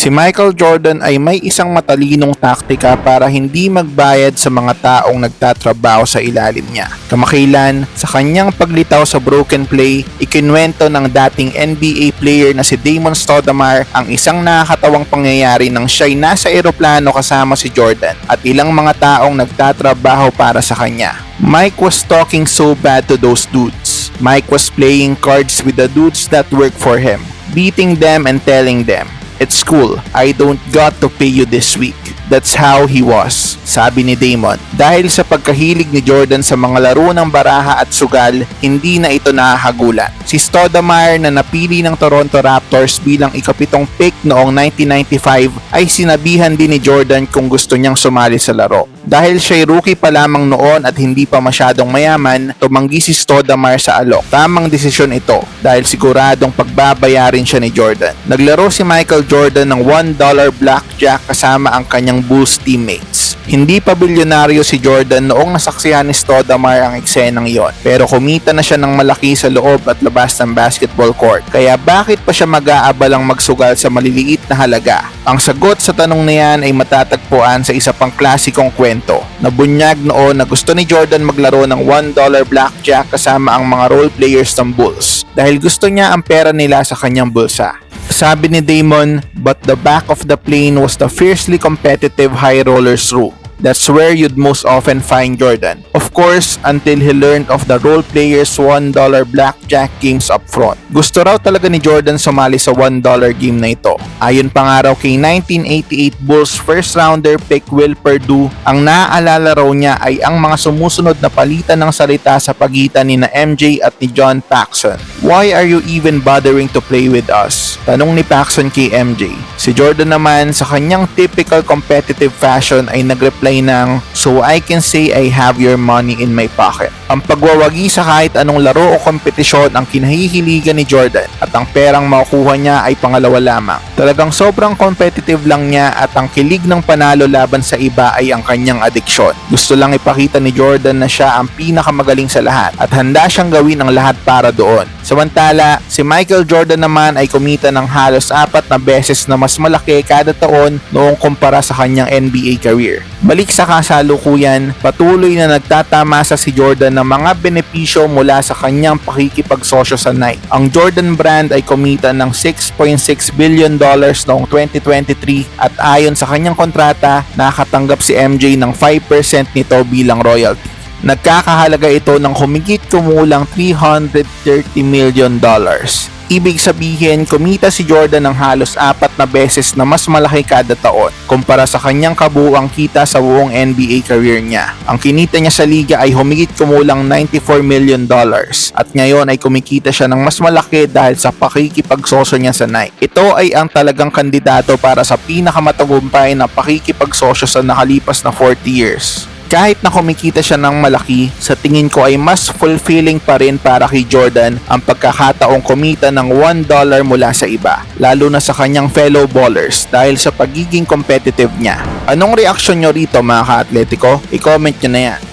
Si Michael Jordan ay may isang matalinong taktika para hindi magbayad sa mga taong nagtatrabaho sa ilalim niya. Kamakailan, sa kanyang paglitaw sa broken play, ikinwento ng dating NBA player na si Damon Stoudemire ang isang nakakatawang pangyayari nang siya'y nasa eroplano kasama si Jordan at ilang mga taong nagtatrabaho para sa kanya. Mike was talking so bad to those dudes. Mike was playing cards with the dudes that work for him, beating them and telling them, It's cool, I don't got to pay you this week. That's how he was, sabi ni Damon. Dahil sa pagkahilig ni Jordan sa mga laro ng baraha at sugal, hindi na ito nahahagulan. Si Stoudemire na napili ng Toronto Raptors bilang ikapitong pick noong 1995 ay sinabihan din ni Jordan kung gusto niyang sumali sa laro. Dahil siya'y rookie pa lamang noon at hindi pa masyadong mayaman, tumanggi si Stoudemire sa alok. Tamang desisyon ito dahil siguradong pagbabayarin siya ni Jordan. Naglaro si Michael Jordan ng $1 blackjack kasama ang kanyang Bulls teammates. Hindi pa bilyonaryo si Jordan noong nasaksihan ni Stoudemire ang eksenang iyon, pero kumita na siya ng malaki sa loob at labas ng basketball court. Kaya bakit pa siya mag-aabalang magsugal sa maliliit na halaga? Ang sagot sa tanong na yan ay matatagpuan sa isa pang klasikong kwento. Nabunyag noon na gusto ni Jordan maglaro ng $1 blackjack kasama ang mga role players ng Bulls dahil gusto niya ang pera nila sa kanyang bulsa. Sabi ni Damon, but the back of the plane was the fiercely competitive high rollers room. That's where you'd most often find Jordan. Of course, until he learned of the role players $1 blackjack games up front. Gusto raw talaga ni Jordan sumali sa $1 game na ito. Ayon pa nga raw kay 1988 Bulls first rounder pick Will Perdue, ang naaalala raw niya ay ang mga sumusunod na palitan ng salita sa pagitan ni na MJ at ni John Paxson. Why are you even bothering to play with us? Tanong ni Paxson kay MJ. Si Jordan naman sa kanyang typical competitive fashion ay nagreply ng So I can say I have your money in my pocket. Ang pagwawagi sa kahit anong laro o kompetisyon ang kinahihiligan ni Jordan at ang perang makukuha niya ay pangalawa lamang. Talagang sobrang competitive lang niya at ang kilig ng panalo laban sa iba ay ang kanyang adiksyon. Gusto lang ipakita ni Jordan na siya ang pinakamagaling sa lahat at handa siyang gawin ang lahat para doon. Samantala, si Michael Jordan naman ay kumita ng halos apat na beses na mas malaki kada taon noong kumpara sa kanyang NBA career. Balik sa kasalukuyan, patuloy na nagtatamasa si Jordan ng mga benepisyo mula sa kanyang pakikipagsosyo sa Nike. Ang Jordan brand ay kumita ng 6.6 billion dollars noong 2023 at ayon sa kanyang kontrata, nakatanggap si MJ ng 5% nito bilang royalty. Nagkakahalaga ito ng humigit kumulang 330 million dollars. Ibig sabihin, kumita si Jordan ng halos apat na beses na mas malaki kada taon kumpara sa kanyang kabuuang kita sa buong NBA career niya. Ang kinita niya sa liga ay humigit kumulang 94 million dollars at ngayon ay kumikita siya ng mas malaki dahil sa pakikipagsosyo niya sa Nike. Ito ay ang talagang kandidato para sa pinakamatagumpay na pakikipagsosyo sa nakalipas na 40 years kahit na kumikita siya ng malaki, sa tingin ko ay mas fulfilling pa rin para kay Jordan ang pagkakataong kumita ng $1 mula sa iba, lalo na sa kanyang fellow ballers dahil sa pagiging competitive niya. Anong reaksyon nyo rito mga ka-atletico? I-comment nyo na yan.